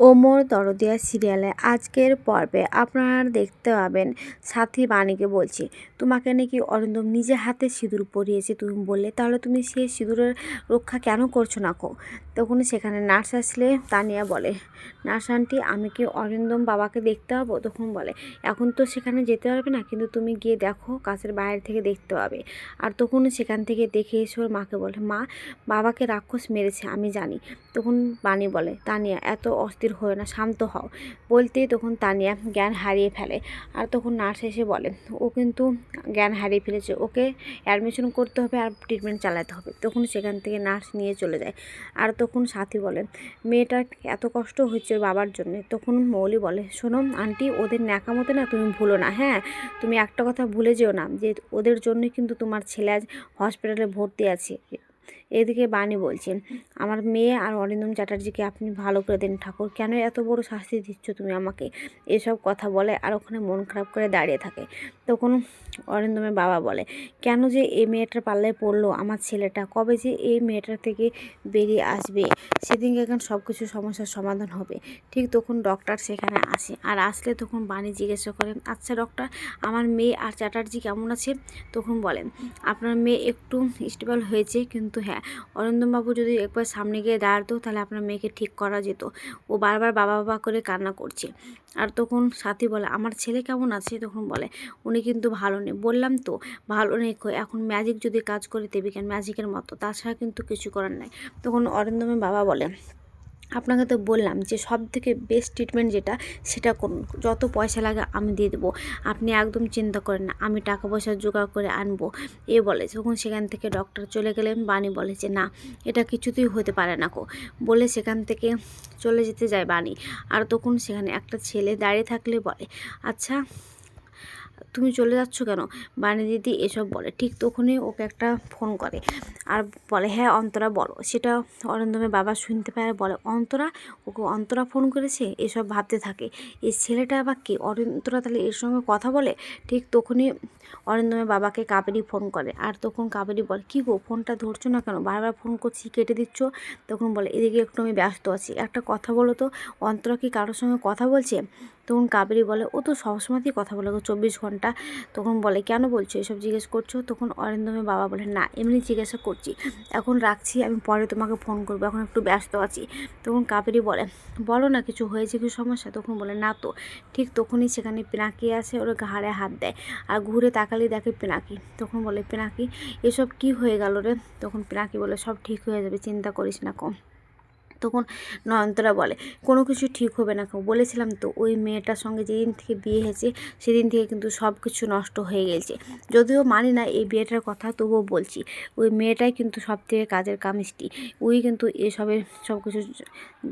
ওমর দরদিয়া সিরিয়ালে আজকের পর্বে আপনারা দেখতে পাবেন সাথী বাণীকে বলছি, তোমাকে নাকি অরিন্দম নিজে হাতে সিঁদুর পরিয়েছে তুমি বললে, তাহলে তুমি সেই সিঁদুরের রক্ষা কেন করছ না কো? তখন সেখানে নার্স আসলে তানিয়া বলে, নার্স আন্টি, আমি কি অরিন্দম বাবাকে দেখতে পাবো? তখন বলে, এখন তো সেখানে যেতে পারবে না, কিন্তু তুমি গিয়ে দেখো, কাছের বাইরে থেকে দেখতে পাবে। আর তখন সেখান থেকে দেখে এসে ওর মাকে বলে, মা, বাবাকে রাক্ষস মেরেছে, আমি জানি। তখন বাণী বলে, তানিয়া, এত অস্থির হয়ে না, শান্ত হও। বলতেই তখন তানিয়া জ্ঞান হারিয়ে ফেলে। আর তখন নার্স এসে বলে, ও কিন্তু জ্ঞান হারিয়ে ফেলেছে, ওকে অ্যাডমিশন করতে হবে আর ট্রিটমেন্ট চালাতে হবে। তখন সেখান থেকে নার্স নিয়ে চলে যায়। আর তখন সাথী বলে মেয়েটা এত কষ্ট হচ্ছে বাবার জন্য। তখন মৌলি বলে, শোনো আন্টি, ওদের ন্যাকা ন্যাকামতে না তুমি ভুলো না হ্যাঁ? তুমি একটা কথা ভুলে যেও না যে ওদের জন্য কিন্তু তোমার ছেলে আজ হসপিটালে ভর্তি আছে। এদিকে বাণী বলছেন আমার মেয়ে আর অরিন্দম চ্যাটার্জিকে আপনি ভালো করে দিন ঠাকুর। কেন এত বড় শাস্তি দিচ্ছ তুমি আমাকে? এসব কথা বলে আর ওখানে মন খারাপ করে দাঁড়িয়ে থাকে। তখন অরিন্দমের বাবা বলে, কেন যে এই মেয়েটার পাল্লায় পড়ল আমার ছেলেটা? কবে যে এই মেয়েটার থেকে বেরিয়ে আসবে? সেদিনকে এখন সব কিছু সমস্যার সমাধান হবে। ঠিক তখন ডক্টর সেখানে আসে আর আসলে তখন বাণী জিজ্ঞাসা করে আচ্ছা ডক্টর আমার মেয়ে আর চ্যাটার্জি কেমন আছে? তখন বলেন, আপনার মেয়ে একটু স্টেবল হয়েছে, কিন্তু হ্যাঁ অরিন্দমবাবু যদি একবার সামনে গিয়ে দাঁড়াতো, তাহলে আপনার মেয়েকে ঠিক করা যেত। ও বারবার বাবা বাবা করে কান্না করছে। আর তখন সাথী বলে, আমার ছেলে কেমন আছে? তখন বলে, উনি কিন্তু ভালো নেই। বললাম তো, ভালো নেই এখন ম্যাজিক যদি কাজ করে, দেবে ম্যাজিকের মতো। তাছাড়া কিন্তু কিছু করার নাই। তখন অরিন্দমের বাবা বলে আপনাকে তো বললাম যে সব থেকে বেস্ট ট্রিটমেন্ট যেটা, সেটা করুন। যত পয়সা লাগে আমি দিয়ে দেবো। আপনি একদম চিন্তা করেন না, আমি টাকা পয়সা জোগাড় করে আনব। এ বলে তখন সেখান থেকে ডক্টর চলে গেলেন, বাণী বলে যে, না, এটা কিছুতেই হতে পারে না কো বলে সেখান থেকে চলে যেতে যায় বাণী। আর তখন সেখানে একটা ছেলে দাঁড়িয়ে থাকলে বলে আচ্ছা তুমি চলে যাচ্ছ কেন? বাণী দিদি এসব বলে। ঠিক তখনই ওকে একটা ফোন করে আর বলে হ্যাঁ অন্তরা বলো। সেটা অরিন্দমের বাবা শুনতে পায় আর বলে, অন্তরা, ওকে অন্তরা ফোন করেছে? এসব ভাবতে থাকে। এই ছেলেটা আবার কি? অরিন্দরা তাহলে এর সঙ্গে কথা বলে? ঠিক তখনই অরিন্দমের বাবাকে কাবেরি ফোন করে আর তখন কাবেরি বলে, কী গো ফোনটা ধরছো না কেন? বারবার ফোন করছি, কেটে দিচ্ছ? তখন বলে, এদিকে একটু আমি ব্যস্ত আছি। একটা কথা বলো তো, অন্তরা কি কারোর সঙ্গে কথা বলছে? তখন কাবেরি বলে, ও তো সবসময়তেই কথা বলে চব্বিশ ঘণ্টা। তখন বলে, কেন বলছো এসব জিজ্ঞেস করছ? তখন অরিন্দমের বাবা বলে, না, এমনি জিজ্ঞাসা করছি। এখন রাখছি, আমি পরে তোমাকে ফোন করব, এখন একটু ব্যস্ত আছি। তখন কাবেরি বলে, বলো না, কিছু হয়েছে কি সমস্যা? তখন বলে, না তো। ঠিক তখনই সেখানে পিনাকি আসে, ওরা ঘাড়ে হাত দেয়, আর ঘুরে তাকালেই দেখে পিনাকি। তখন বলে, পিনাকি, এসব কি হয়ে গেল রে? তখন পিনাকি বলে, সব ঠিক হয়ে যাবে, চিন্তা করিস না কম। তখন নয়নতারা বলে, কোনো কিছু ঠিক হবে না বলেছিলাম তো ওই মেয়েটার সঙ্গে যেদিন থেকে বিয়ে হয়েছে, সেদিন থেকে কিন্তু সব কিছু নষ্ট হয়ে গেছে। যদিও মানি না এই বিয়েটার কথা, তবুও বলছি, ওই মেয়েটাই কিন্তু সব থেকে কাজের কামিষ্টি। ওই কিন্তু এসবের সব কিছু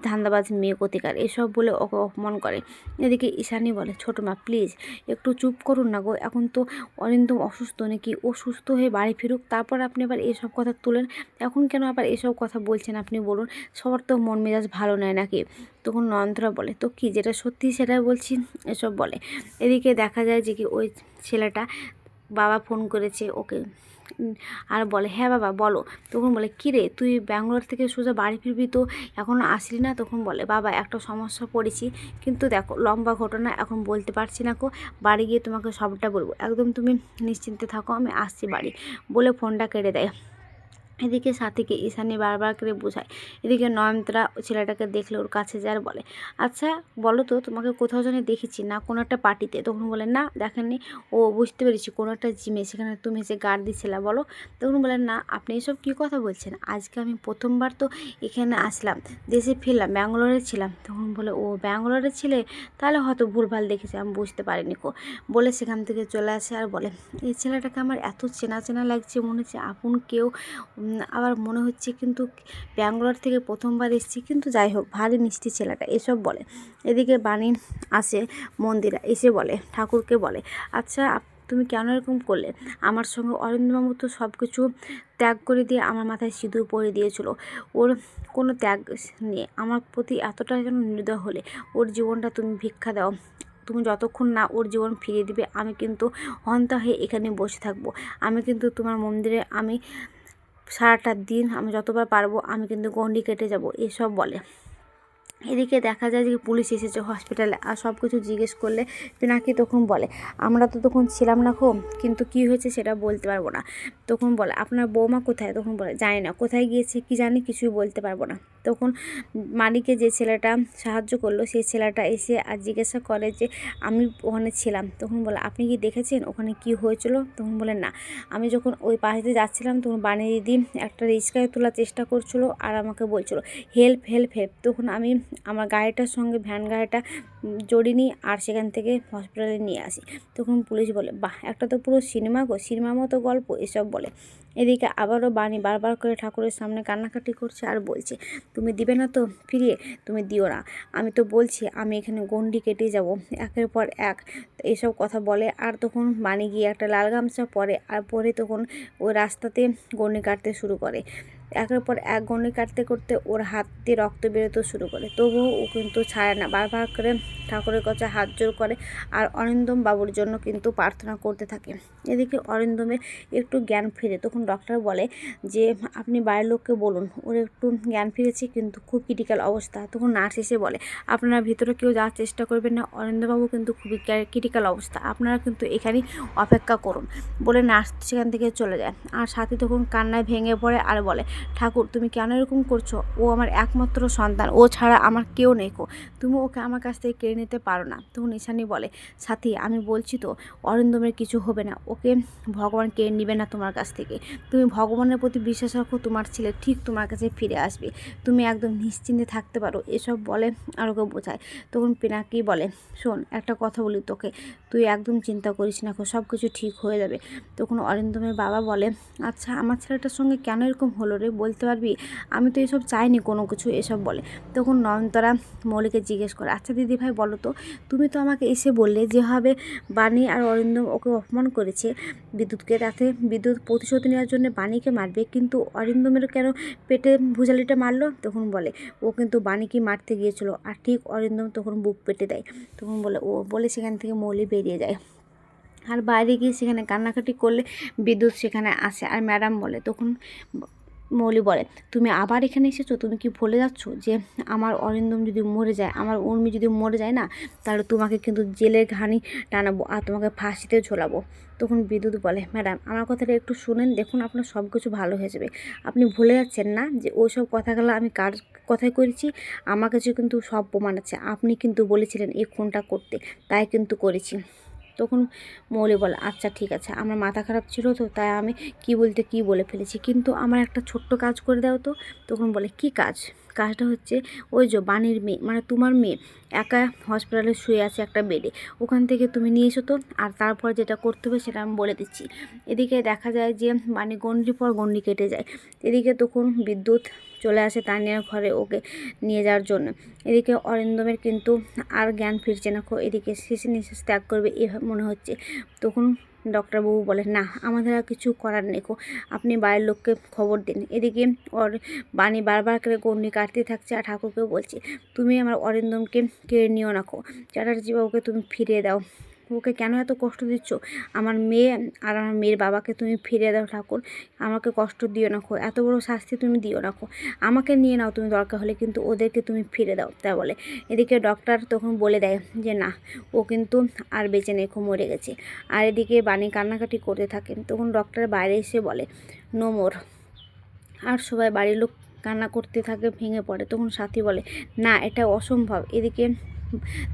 ধান্দাবাজ মেয়ে কতিকার। এসব বলে ওকে অপমান করে। এদিকে ঈশানি বলে, ছোটো মা প্লিজ একটু চুপ করুন না গো। এখন তো অরিন্দম অসুস্থ, নাকি ও সুস্থ হয়ে বাড়ি ফিরুক? তারপর আপনি আবার এসব কথা তুলেন? এখন কেন আবার এসব কথা বলছেন আপনি বলুন? সবার তো মন মেজাজ ভালো নেয় নাকি? তখন নয়নতরা বলে, তো কি যেটা সত্যি সেটাই বলছি? এসব বলে। এদিকে দেখা যায় যে কি ওই ছেলেটা বাবা ফোন করেছে ওকে। আর বলে হ্যাঁ বাবা, বলো। তখন বলে, কী রে, তুই ব্যাঙ্গালোর থেকে সোজা বাড়ি ফিরবি তো? এখনও আসলি না? তখন বলে, বাবা, একটা সমস্যা পড়েছি। কিন্তু দেখো, লম্বা ঘটনা, এখন বলতে পারছি না কো। বাড়ি গিয়ে তোমাকে সবটা বলব। একদম তুমি নিশ্চিন্তে থাকো, আমি আসছি বাড়ি। বলে ফোনটা কেটে দেয়। এদিকে সাথীকে ঈশানি বারবার করে বোঝায়। এদিকে নয়নতরা ছেলেটাকে দেখলে ওর কাছে যার বলে আচ্ছা বলো তো, তোমাকে কোথাও যেন দেখেছি না, কোনো একটা পার্টিতে? তখন বলে, না, দেখেননি। ও বুঝতে পেরেছি, কোনো একটা জিমে, সেখানে তুমি এসে গার্ড দিচ্ছিলা, বলো? তখন বলে, না, আপনি এসব কী কথা বলছেন? আজকে আমি প্রথমবার তো এখানে আসলাম, দেশে ফিরলাম, ব্যাঙ্গালোরে ছিলাম। তখন বলে, ও ব্যাঙ্গালোরে ছিলে? তাহলে হয়তো ভুলভাল দেখেছে, আমি বুঝতে পারিনি কো। বলে সেখান থেকে চলে আসে আর বলে, এই ছেলেটাকে আমার এত চেনা চেনা লাগছে, মনে হচ্ছে আপন কেউ আবার মনে হচ্ছে কিন্তু ব্যাঙ্গালোর থেকে প্রথমবার এসেছি, কিন্তু যাই হোক, ভারী মিষ্টি ছেলেটা, এসব বলে। এদিকে বাণী আসে মন্দিরা, এসে বলে, ঠাকুরকে বলে আচ্ছা তুমি কেন এরকম করলে? আমার সঙ্গে অরিন্দবাবু তো সব কিছু ত্যাগ করে দিয়ে আমার মাথায় সিঁদুর পরে দিয়েছিল। ওর কোনো ত্যাগ নিয়ে আমার প্রতি এতটা যেন নির্দয় হলে, ওর জীবনটা তুমি ভিক্ষা দাও। তুমি যতক্ষণ না ওর জীবন ফিরিয়ে দিবে, আমি কিন্তু হন্তা হয়ে এখানে বসে থাকব। আমি কিন্তু তোমার মন্দিরে, আমি সারাটা দিন আমি যতবার পারব আমি কিন্তু গন্ডি কেটে যাব এসব বলে। এদিকে দেখা যায় যে পুলিশ এসেছে হসপিটালে আর সব কিছু জিজ্ঞেস করলে পিনাকি তখন বলে। আমরা তো তখন ছিলাম না খো কিন্তু কি হয়েছে সেটা বলতে পারব না। তখন বলে, আপনার বৌমা কোথায়? তখন বলে, জানি না, কোথায় গিয়েছে কি জানি কিছুই বলতে পারব না। তখন মালিকে যে ছেলেটা সাহায্য করল, সেই ছেলেটা এসে আর জিজ্ঞাসা করে যে, আমি ওখানে ছিলাম। তখন বলে, আপনি কি দেখেছেন ওখানে কি হয়েছিল? তখন বলে, না। আমি যখন ওই পাশে যাচ্ছিলাম, তখন বাণী দিদি একটা রিক্সায় তোলার চেষ্টা করছিল আর আমাকে বলছিল, হেল্প হেল্প হেল্প। তখন আমি আমার গাড়িটার সঙ্গে ভ্যান গাড়িটা জড়িয়ে নিই আর সেখান থেকে হসপিটালে নিয়ে আসি। তখন পুলিশ বলে, বাহ, একটা তো পুরো সিনেমা গো, সিনেমার মতো গল্প, এসব বলে। এদিকে আবারও বাণী বারবার করে ঠাকুরের সামনে কান্নাকাটি করছে আর বলছে, তুমি দিবে না তো ফিরিয়ে? তুমি দিও না। আমি তো বলছি, আমি এখানে গন্ডি কেটে যাব, একের পর এক। এসব কথা বলে আর তখন বাণী গিয়ে একটা লাল গামছা পরে, আর পরে তখন ওই রাস্তাতে গন্ডি কাটতে শুরু করে। একের পর এক গন্ডি কাটতে করতে ওর হাত দিয়ে রক্ত বেরোতে শুরু করে। তবুও ও কিন্তু ছাড়ে না, বারবার করে ঠাকুরের কাছে হাত জোর করে আর অরিন্দম বাবুর জন্য কিন্তু প্রার্থনা করতে থাকে। এদিকে অরিন্দমের একটু জ্ঞান ফিরে, তখন ডক্টর বলে যে, আপনি বাইরের লোককে বলুন, ওর একটু জ্ঞান ফিরেছে কিন্তু খুব ক্রিটিক্যাল অবস্থা। তখন নার্স এসে বলে, আপনারা ভিতরে কেউ যাওয়ার চেষ্টা করবেন না, অরিন্দমবাবু কিন্তু খুবই ক্রিটিক্যাল অবস্থা, আপনারা কিন্তু এখানেই অপেক্ষা করুন। বলে নার্স সেখান থেকে চলে যায়। আর সাথে তখন কান্নায় ভেঙে পড়ে আর বলে, ঠাকুর, তুমি কেন এরকম করছ? ও আমার একমাত্র সন্তান, ও ছাড়া আমার কেউ নেই কো। তুমি ওকে আমার কাছ থেকে কেড়ে নিতে পারো না। তখন ঈশানী বলে, সাথী, আমি বলছি তো, অরিন্দমের কিছু হবে না, ওকে ভগবান কেড়ে নিবে না তোমার কাছ থেকে। তুমি ভগবানের প্রতি বিশ্বাস রাখো, তোমার ছেলে ঠিক তোমার কাছে ফিরে আসবে। তুমি একদম নিশ্চিন্তে থাকতে পারো, এসব বলে আর ওকে বোঝায়। তখন পিনাকি বলে, শোন, একটা কথা বলি তোকে। তুই একদম চিন্তা করিস না সব কিছু ঠিক হয়ে যাবে। তখন অরিন্দমের বাবা বলে আচ্ছা আমার ছেলেটার সঙ্গে কেন এরকম হলো রে, বলতে পারবি? আমি তো এসব চাইনি কোনো কিছু, এসব বলে। তখন নয়নতারা মৌলিকে জিজ্ঞেস করে আচ্ছা দিদি ভাই, বলো তো, তুমি তো আমাকে এসে বললে যেভাবে বাণী আর অরিন্দম ওকে অপমান করেছে। বিদ্যুৎকে তাতে বিদ্যুৎ প্রতিশোধ নেওয়ার জন্য বাণীকে মারবে। কিন্তু অরিন্দমের কেন পেটে ভুজালিটা মারলো? তখন বলে, ও কিন্তু বাণীকে মারতে গিয়েছিল। আর ঠিক অরিন্দম তখন বুক পেটে দেয়। তখন বলে, ও বলে সেখান থেকে মৌলি বেরিয়ে যায়। আর বাইরে গিয়ে সেখানে কান্নাকাটি করলে বিদ্যুৎ সেখানে আসে। আর ম্যাডাম বলে, তখন মৌলি বলে, তুমি আবার এখানে এসেছ? তুমি কি ভুলে যাচ্ছ যে আমার অরিন্দম যদি মরে যায়, আমার উর্মি যদি মরে যায় না, তাহলে তোমাকে কিন্তু জেলের ঘানি টানাবো আর তোমাকে ফাঁসিতে ঝোলাবো। তখন বিদ্যুৎ বলে, ম্যাডাম, আমার কথাটা একটু শুনেন, দেখুন আপনার সব কিছু ভালো হয়ে যাবে। আপনি ভুলে যাচ্ছেন না যে ওইসব কথাগুলো আমি কার কথাই করেছি? আমার কাছে কিন্তু সব প্রমাণ আছে। আপনি কিন্তু বলেছিলেন এই খুনটা করতে, তাই কিন্তু করেছি। তখন মৌলি বলে আচ্ছা ঠিক আছে, আমার মাথা খারাপ ছিল তো, তাই আমি কি বলতে কি বলে ফেলেছি। কিন্তু আমার একটা ছোট্ট কাজ করে দাও তো। তখন বলে, কি কাজ? কাজটা হচ্ছে ওই যে বাণীর মেয়ে মানে তোমার মেয়ে একা হসপিটালে শুয়ে আছে একটা বেডে। ওখান থেকে তুমি নিয়ে এসো তো, আর তারপর যেটা করতে হবে সেটা আমি বলে দিচ্ছি। এদিকে দেখা যায় যে মানে গন্ডির পর গন্ডি কেটে যায়। এদিকে তখন বিদ্যুৎ চলে আসে তানিয়ার ঘরে ওকে নিয়ে যাওয়ার জন্য। এদিকে অরিন্দমের কিন্তু আর জ্ঞান ফিরছে না এদিকে শেষে নিঃশ্বাস ত্যাগ করবে এভাবে মনে হচ্ছে। তখন ডক্টরবাবু বলে না, আমাদের আর কিছু করার নেই আপনি বাইরের লোককে খবর দিন। এদিকে ওর বাণী বারবার করে গন্ডি কাটতে থাকছে আর ঠাকুরকেও বলছে, তুমি আমার অরিন্দমকে কেড়ে নিও না কো চ্যাটার্জি বাবুকে তুমি ফিরিয়ে দাও। ওকে কেন এত কষ্ট দিচ্ছ? আমার মেয়ে আর আমার মেয়ের বাবাকে তুমি ফিরিয়ে দাও ঠাকুর। আমাকে কষ্ট দিও না খো, এত বড় শাস্তি তুমি দিও না খো। আমাকে নিয়ে নাও তুমি দরকার হলে, কিন্তু ওদেরকে তুমি ফিরে দাও, তা বলে। এদিকে ডক্টর তখন বলে দেয় যে, না, ও কিন্তু আর বেঁচে নেই খুব মরে গেছে। আর এদিকে বাণী কান্নাকাটি করতে থাকেন। তখন ডক্টর বাইরে এসে বলে, নো মোর। আর সবাই বাড়ির লোক কান্না করতে থাকে, ভেঙে পড়ে। তখন সাথী বলে, না, এটা অসম্ভব। এদিকে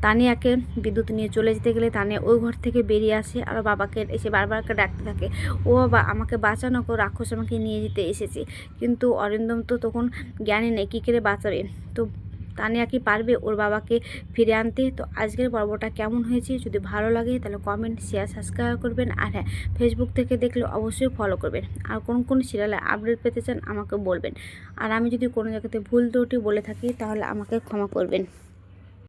তানিয়াকে বিদ্যুৎ নিয়ে চলে যেতে গেলে তানিয়া ওই ঘর থেকে বেরিয়ে আসে আর বাবাকে এসে বারবার করে ডাকতে থাকে। ও বাবা আমাকে বাঁচানো কো রাক্ষস আমাকে নিয়ে যেতে এসেছে। কিন্তু অরিন্দম তো তখন জ্ঞানী নেই, কী করে বাঁচাবে? তো তানিয়া কি পারবে ওর বাবাকে ফিরে আনতে? তো আজকের পর্বটা কেমন হয়েছে? যদি ভালো লাগে তাহলে কমেন্ট শেয়ার সাবস্ক্রাইব করবেন। আর হ্যাঁ ফেসবুক থেকে দেখলে অবশ্যই ফলো করবেন। আর কোন কোন সিরিয়ালে আপডেট পেতে চান আমাকে বলবেন। আর আমি যদি কোনো জায়গাতে ভুল ত্রুটি বলে থাকি তাহলে আমাকে ক্ষমা করবেন।